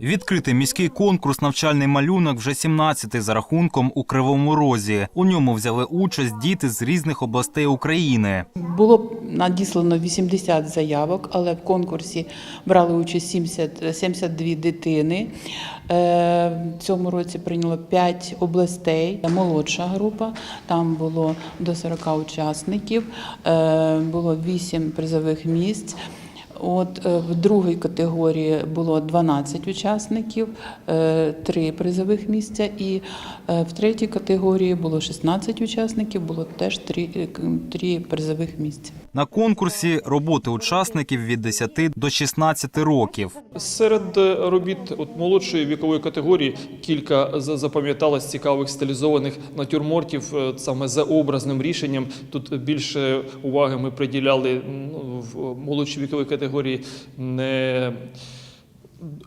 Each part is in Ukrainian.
Відкритий міський конкурс навчальний малюнок вже 17-й за рахунком у Кривому Розі. У ньому взяли участь діти з різних областей України. Було надіслано 80 заявок, але в конкурсі брали участь 70, 72 дитини. Е, В цьому році прийняло 5 областей. Молодша група, там було до 40 учасників, е, було 8 призових місць. От е, в другій категорії було 12 учасників, 3 призових місця, і е, в третій категорії було 16 учасників, було теж 3, 3 призових місця. На конкурсі роботи учасників від 10 до 16 років. Серед е, робіт от молодшої вікової категорії кілька запам'яталось цікавих стилізованих натюрмортів е, саме за образним рішенням. Тут більше уваги ми приділяли в молодшій віковій категорії не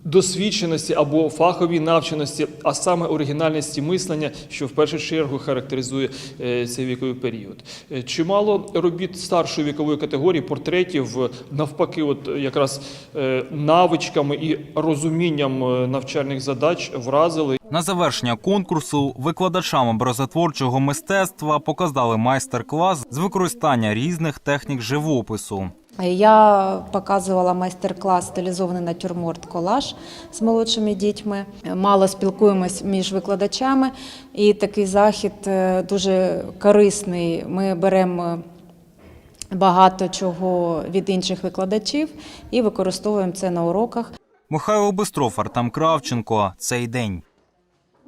досвідченості або фаховій навченості, а саме оригінальності мислення, що в першу чергу характеризує е, цей віковий період. Е, Чимало робіт старшої вікової категорії, портретів, е, навпаки, от якраз навичками і розумінням навчальних задач вразили. На завершення конкурсу викладачам образотворчого мистецтва показали майстер-клас з використання різних технік живопису. Я показувала майстер-клас стилізований натюрморт колаж з молодшими дітьми. Мало спілкуємось між викладачами, і такий захід е, дуже корисний. Ми беремо багато чого від інших викладачів і використовуємо це на уроках. Михайло Бистров, Артем Кравченко. Цей день.